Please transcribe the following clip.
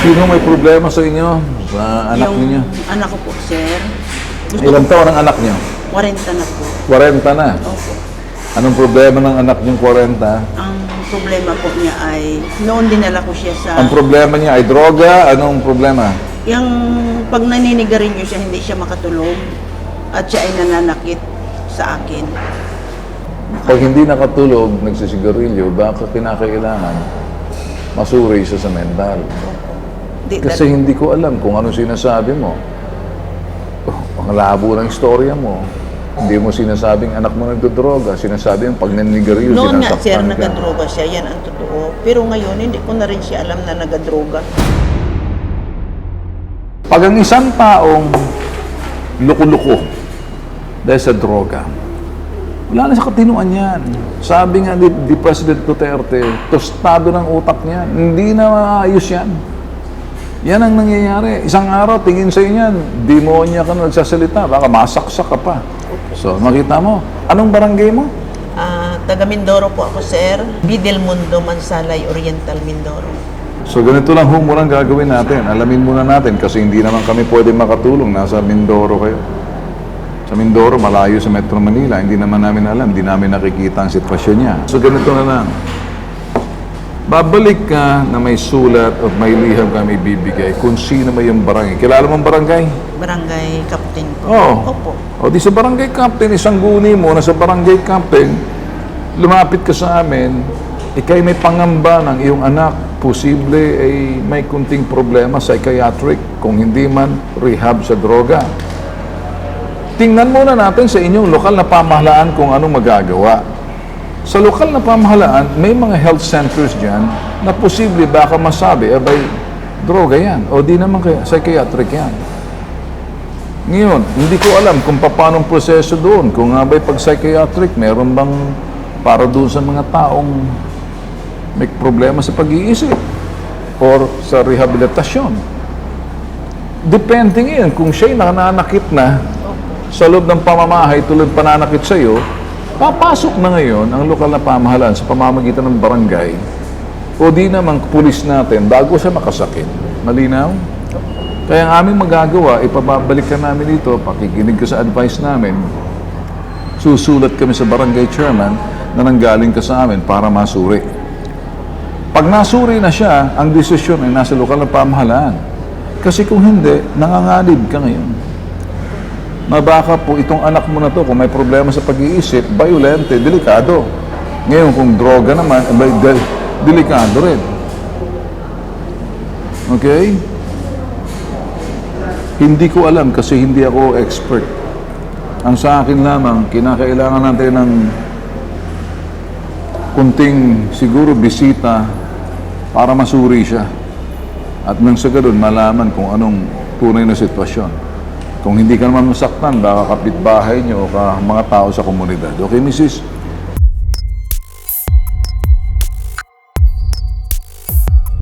Sino may problema sa inyo? Sa anak yung niyo? anak ko po, sir. Gusto Ilang ko, taon ang anak niyo? 40 na po. 40 na. Opo. Anong problema ng anak niyong 40? Ang problema po niya ay, noon dinala ko siya sa, Ang problema niya ay droga? Anong problema? yung pag naninigarilyo siya, hindi siya makatulog. At siya ay nananakit sa akin. Pag hindi nakatulog, nagsisigarilyo, baka kinakailangan masuri siya sa mental. Di, Kasi hindi ko alam kung ano sinasabi mo. Oh, ang labo ng istorya mo. Hindi mo sinasabing anak mo nagdodroga. Sinasabi yung pag naninigarilyo, noon nga, sir, ka. nagadroga siya. Yan ang totoo. Pero ngayon, hindi ko na rin siya alam na nagadroga. Pag ang isang taong luko-luko dahil sa droga, wala na sa katinuan yan. Sabi nga ni, ni President Duterte, tostado ng utak niya. Hindi na maayos yan. Yan ang nangyayari. Isang araw, tingin sa inyan, demonya ka na nagsasalita, baka masaksak ka pa. So, makita mo. Anong barangay mo? Ah, taga Mindoro po ako, sir. Bidel Mundo, Mansalay, Oriental, Mindoro. So ganito lang ho muna ang gagawin natin. Alamin muna natin kasi hindi naman kami pwede makatulong. Nasa Mindoro kayo. Sa Mindoro, malayo sa Metro Manila. Hindi naman namin alam. Hindi namin nakikita ang sitwasyon niya. So ganito na lang. Babalik ka na may sulat at may liham kami bibigay kung sino may yung barangay. Kilala mo ang barangay? Barangay Captain po. Oo. Opo. O di sa barangay captain, isang guni mo na sa barangay captain, lumapit ka sa amin, ikay may pangamba ng iyong anak, posible ay may kunting problema psychiatric, kung hindi man rehab sa droga. Tingnan muna natin sa inyong lokal na pamahalaan kung anong magagawa. Sa lokal na pamahalaan, may mga health centers dyan na posible baka masabi, abay, droga yan. O di naman kaya, psychiatric yan. Ngayon, hindi ko alam kung paano proseso doon. Kung nga ba'y pag psychiatric, meron bang para doon sa mga taong may problema sa pag-iisip or sa rehabilitasyon. Depende ngayon kung siya'y nananakit na sa loob ng pamamahay tulad pananakit sa iyo, papasok na ngayon ang lokal na pamahalaan sa pamamagitan ng barangay o di naman pulis natin bago siya makasakit. Malinaw? Kaya ang aming magagawa, ipababalik ka namin dito, pakikinig ka sa advice namin, susulat kami sa barangay chairman na nanggaling ka sa amin para masuri. Pag nasuri na siya, ang desisyon ay nasa lokal na pamahalaan. Kasi kung hindi, nanganganib ka ngayon. Mabaka po itong anak mo na to, kung may problema sa pag-iisip, violente, delikado. Ngayon, kung droga naman, abay, del- delikado rin. Okay? Hindi ko alam kasi hindi ako expert. Ang sa akin lamang, kinakailangan natin ng kunting siguro bisita para masuri siya. At nang sa ganun, malaman kung anong tunay na sitwasyon. Kung hindi ka naman masaktan, baka kapitbahay niyo o ka mga tao sa komunidad. Okay, Mrs.?